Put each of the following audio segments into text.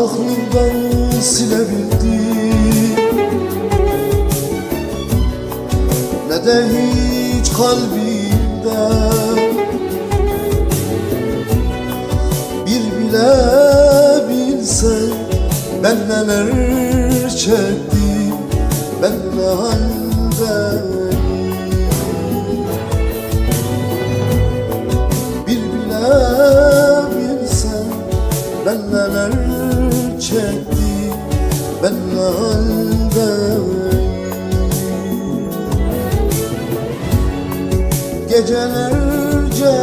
aklımdan silebildim Ne de hiç kalbimden Bir bile bilsen ben neler çektim Ben ne bilsen ben neler çektim Ben haldeyim Gecelerce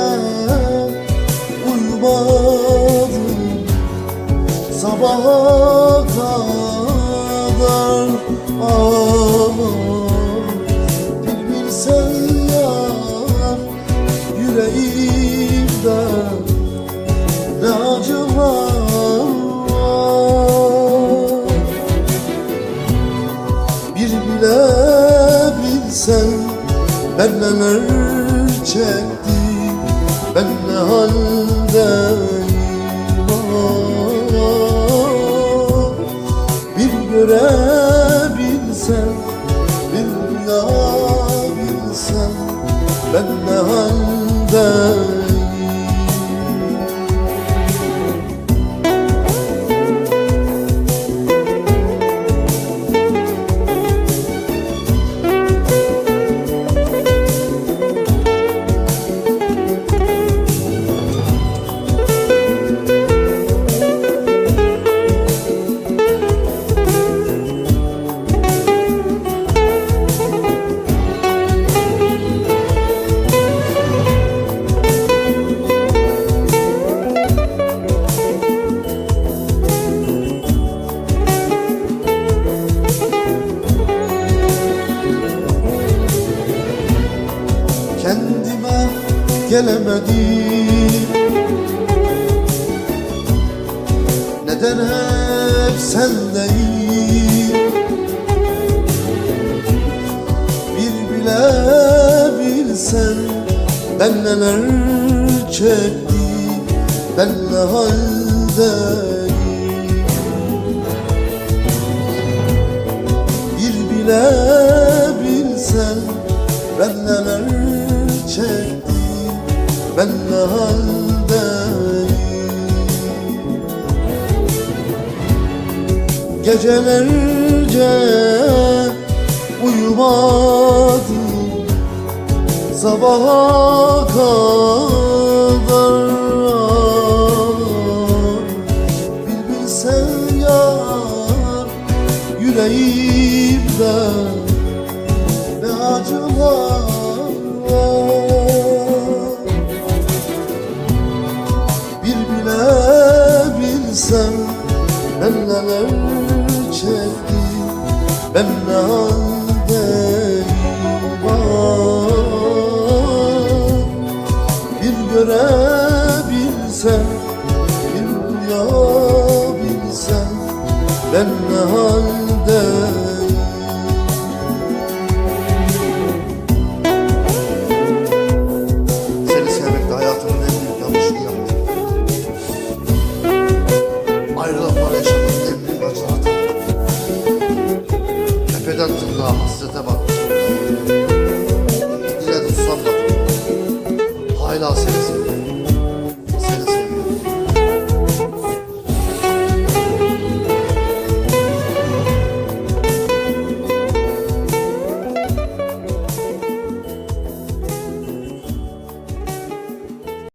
uyumadım Sabaha kadar ağlar Bir bilsen yar yüreğimde ne acılar bilsen ben neler çektim Ben ne haldeyim. Bir görebilsen Bir duyabilsen Ben ne haldeyim gelemedim Neden hep sendeyim? Bir bile bilsen ben neler çektim Ben ne haldeyim? Bir bile bilsen ben neler çektim Ben ne haldeyim Gecelerce uyumadım. Sabaha kadar Bir bilsen yar yüreğimde ne acılar bilsem ben neler çektim Ben ne haldeyim. Bir görebilsem Bir duyabilsem Ben ne haldeyim